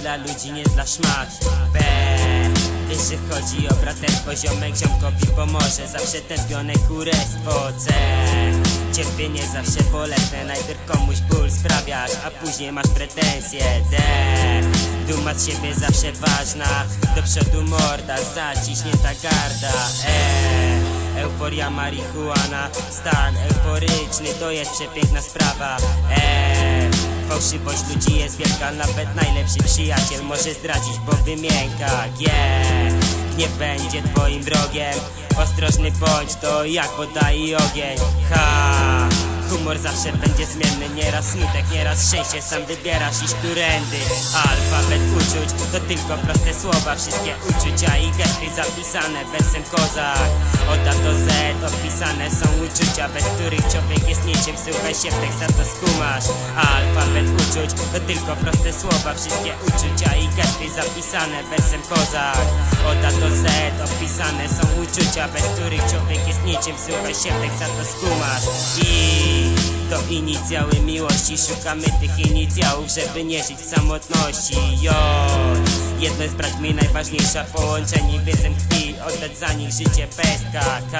dla ludzi, nie dla szmat B Wiesz, że chodzi o braterstwo, ziomek ziomkowi pomoże. Zawsze tępione kurestwo C Cierpienie zawsze bolesne, najpierw komuś ból sprawiasz A później masz pretensje. D Duma z siebie zawsze ważna. Do przodu morda, zaciśnięta garda. E Euforia marihuana Stan euforyczny to jest przepiękna sprawa. E Fałszywość ludzi jest wielka Nawet najlepszy przyjaciel może zdradzić, bo wymięka. G Nie będzie twoim wrogiem. Ostrożny bądź, to jak woda i ogień. Ha! Humor zawsze będzie zmienny, nieraz smutek, nieraz szczęście. Sam wybierasz iść którędy. Alfabet uczuć, to tylko proste słowa. Wszystkie uczucia i gesty zapisane wersem kozak. Od A do Z opisane są uczucia Bez których człowiek jest niczym. Słuchaj się w tekst, za to skumasz. Alfabet uczuć, to tylko proste słowa Wszystkie uczucia i gesty zapisane wersem kozak Od A do Z opisane są uczucia Bez których człowiek jest niczym. Słuchaj się tekst, za to skumasz. I to inicjały miłości. Szukamy tych inicjałów, żeby nie żyć w samotności. Jo, jedność z braćmi najważniejsza Połączeni wiedzem krwi, oddać za nich życie pestka K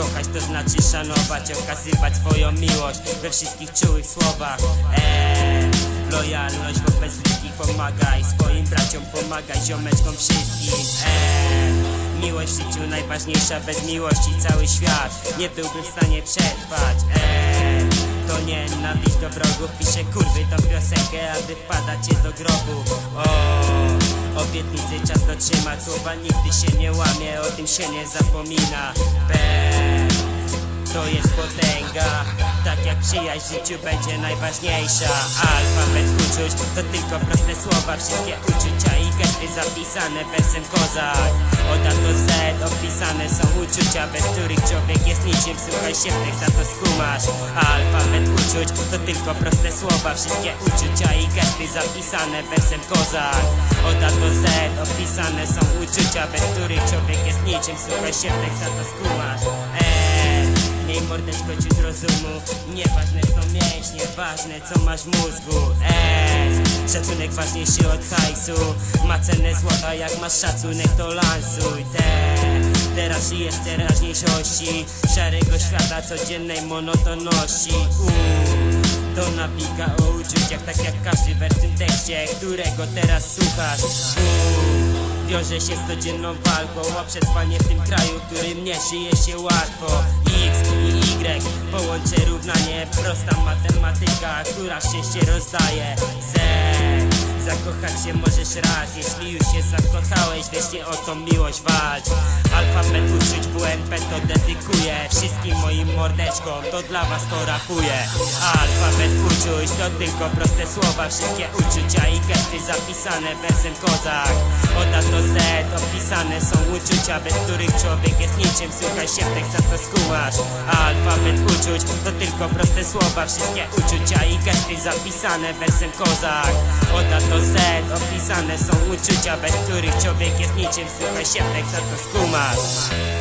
Kochać to znaczy szanować, okazywać swoją miłość We wszystkich czułych słowach. E Lojalność wobec bliskich pomagaj Swoim braciom pomagaj, ziomeczkom wszystkim. E Miłość w życiu najważniejsza, bez miłości cały świat Nie byłby w stanie przetrwać. Eee, To nie nienawiść do wrogów Piszę kurwy tą piosenkę, aby wpadać do grobu obietnicy czas dotrzymać. Słowa nigdy się nie łamie, o tym się nie zapomina. B to jest potęga. Tak jak przyjaźń w życiu będzie najważniejsza. Alfabet uczuć to tylko proste słowa Wszystkie gesty zapisane wersem kozak. Od A do Z opisane są uczucia Bez których człowiek jest niczym. Słuchaj się w za to skumasz. Alfabet uczuć to tylko proste słowa. Wszystkie uczucia i gesty zapisane wersem kozak. Od A do Z opisane są uczucia Bez których człowiek jest niczym. Słuchaj się w za to skumasz. Eee. Miej mordeczko ci z rozumu. Nieważne są mięśnie, ważne co masz w mózgu. S Szacunek ważniejszy od hajsu. Ma cenę złota, jak masz szacunek to lansuj. Te Teraz żyjesz w teraźniejszości. Szarego świata, codziennej monotonności Uuu. To napiga o uczuciach, tak jak każdy wers w tym tekście Którego teraz słuchasz. Uuu. Wiąże się z codzienną walką o przetrwanie w tym kraju, którym nie żyje się łatwo. X i Y, połączę równanie Prosta matematyka, która szczęście rozdaje. Z Zakochać się możesz raz, jeśli już się zakochałeś Weźcie o tą miłość walcz. Alfabet uczuć WNP to dedykuję Wszystkim moim mordeczkom, to dla was to rapuję Alfabet uczuć to tylko proste słowa. Wszystkie uczucia i gesty zapisane wersem kozak. Od A do Z opisane są uczucia Bez których człowiek jest niczym. Słuchaj się w tekst, za to skumasz. Alfabet uczuć to tylko proste słowa. Wszystkie uczucia i gesty zapisane wersem kozak. Od A do Z opisane są uczucia Bez których człowiek jest niczym. Słuchaj się za to skumasz